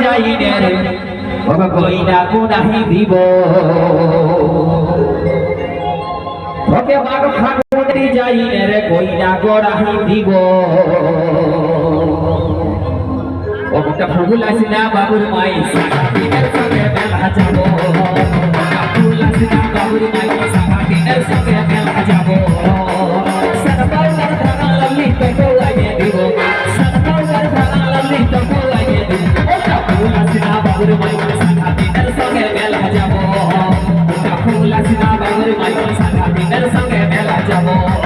যাই রে ওগো কইনা কোনাহি দিব ওকে মাগ ফাগুনি যাই রে কইনা গোড়াহি দিব ওটা ফুল আসিনা বাবুর মাই সারা সঙ্গে বেলা যাব ফুল আসিনা বাবুর মাই সারা সঙ্গে বেলা যাব နာတိုင်းလေးကိုဆက်ထားပြီးနဲ့ဆောင်ခဲ့ပြလာကြပါ